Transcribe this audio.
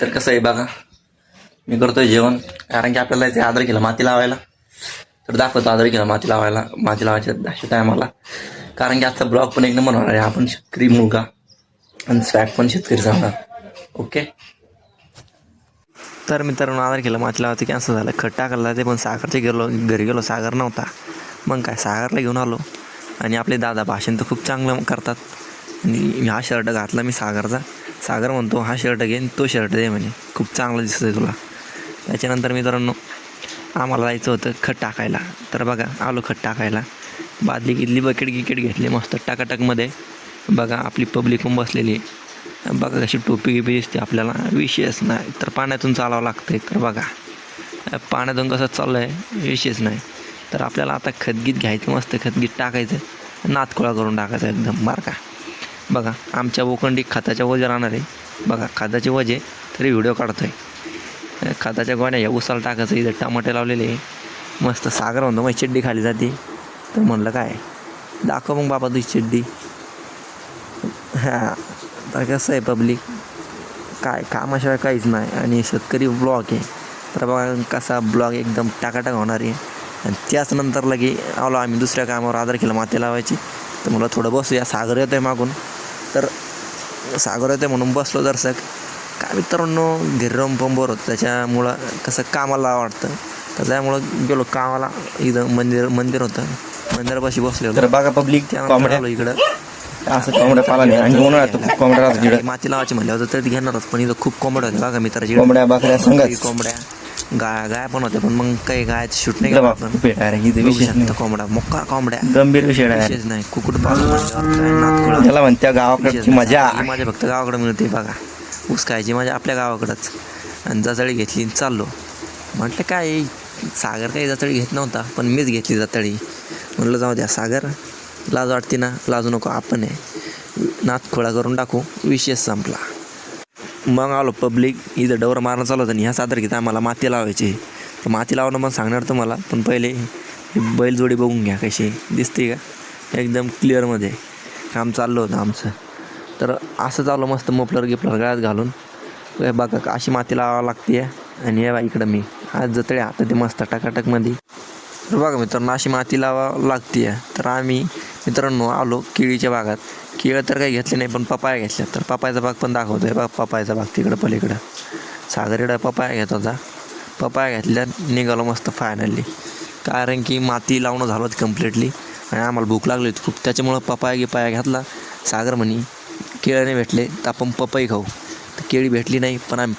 तर कसं आहे बघा. मी करतोय जेवण. कारण की आपल्याला ते आदर केला माती लावायला. तर दाखवतो आदर केला माती लावायला. माती लावायच्या दाखवत आहे आम्हाला कारण की आजचा ब्लॉग पण एक नंबर होणार आहे. आपण शेतकरी मुलगा आणि स्वॅग पण शेतकरी जाणार ओके तर मित्रांनो आदर केलं माती लावायचं कॅन्सल झालं. खट टाकायला ते पण सागरचे गेलो घरी गेलो. सागर नव्हता. मग काय सागरला घेऊन आलो. आणि आपले दादा भाषण तर खूप चांगलं करतात. आणि हा शर्ट घातला मी सागरचा. सागर म्हणतो हा शर्ट घेईन तो शर्ट दे म्हणे. खूप चांगला दिसतोय तुला. त्याच्यानंतर मित्रांनो आम्हाला जायचं होतं खत टाकायला. तर बघा आलो खत टाकायला. बादली गिदली बकेट गिकेट घेतली मस्त टाकाटाकमध्ये बघा आपली पब्लिक पण बसलेली आहे. बघा कशी टोपी गिपी दिसते आपल्याला. विषयच नाही तर पाण्यातून चालावं लागतं तर बघा पाण्यातून कसं चाललं आहे विषयच नाही. तर आपल्याला आता खतगीत घ्यायचं मस्त खतगीत टाकायचं. नातखोळा करून टाकायचं एकदम बार का. बघा आमच्या बोकंडी खताच्या वजे राहणार आहे. बघा खताचे वजे तरी व्हिडिओ काढतो आहे खताच्या गोण्या या उसाला टाकायचं इथं टमाटे लावलेले आहे. मस्त सागर म्हणतो मग चिड्डी खाली जाते. तर म्हणलं काय? दाखव मग बाबा तुझी चिड्डी. हां तर कसं आहे पब्लिक काय कामाशिवाय काहीच नाही. आणि शेतकरी ब्लॉग आहे. तर बघा कसा ब्लॉग एकदम टाकाटाक होणार आहे. आणि त्याच नंतर लगे आलो आम्ही दुसऱ्या कामावर आधार केला माती लावायची. तर मला थोडं बसूया सागर येतो आहे मागून. तर सागर येतं म्हणून बसलो दर्शक. काय मित्रांनो गिरम पंपोर होतं त्याच्यामुळं कसं कामाला वाटतं. तर त्यामुळं गेलो कामाला. इथं मंदिर मंदिर होतं. मंदिरापाशी बसलो तर बघा पब्लिक आलो इकडं. असं कोंबड्या पाला नाही. आणि उन्हाळ्यात कोंबड्या माती लावायची म्हणल्यावर तर घेणारच पण इथं खूप कोंबड्या होत्या बघा मित्राची. कोंबड्या संगच कोंबड्या. गाय गाय पण होत्या पण मग काही गायचं शूट नाही केलं आपण शकता नाही. कोंबड्या मोक्का कोंबड्या. गंभीर विषय विशेष नाही कुकुट नातखोळा. त्याला म्हणत्या गावाकडची. मजा. माझ्या फक्त गावाकडे मिळते बघा. ऊस खायची माझ्या आपल्या गावाकडंच. आणि जतळी घेतली चाललो. म्हटलं काय सागर काही जतळी घेत नव्हता पण मीच घेतली जतळी. म्हणलं जाऊ द्या सागर लाज वाटते ना लाजू नको आपण आहे. नात खोळा करून टाकू विशेष संपला. मग आलो पब्लिक इथं डवर मारणं चालू होतं आणि ह्या सादर घेता आम्हाला माती लावायची. तर माती लावणं पण सांगणार तुम्हाला पण पहिले बैलजोडी बघून घ्या कशी दिसते का? एकदम क्लिअरमध्ये काम चाललं होतं आमचं. तर असं चालू मस्त मफलर गिफलर गळ्यात घालून. बघा का अशी माती लावावं लागते आणि या इकडं मी. आज जतळे आता ते मस्त टाकाटकमध्ये तर बघा मित्रांनो अशी माती लावावं लागते तर आम्ही मित्रांनो आलो केळीच्या भागात केळं तर काही घेतले नाही पण पपाया घेतल्या. तर पपायचा बाग पण दाखवतोय बघ पपायचा बाग तिकडं पलीकडं. सागरीकडं पपाया घेत होता. पपाया घेतल्या निघालो मस्त फायनली कारण की माती लावणं झालं होतं कम्प्लिटली आणि आम्हाला भूक लागली होती खूप. त्याच्यामुळं पपाया गिपाया घेतला. सागर म्हणी केळं नाही भेटले तर आपण पपई खाऊ. तर केळी भेटली नाही पण आम्ही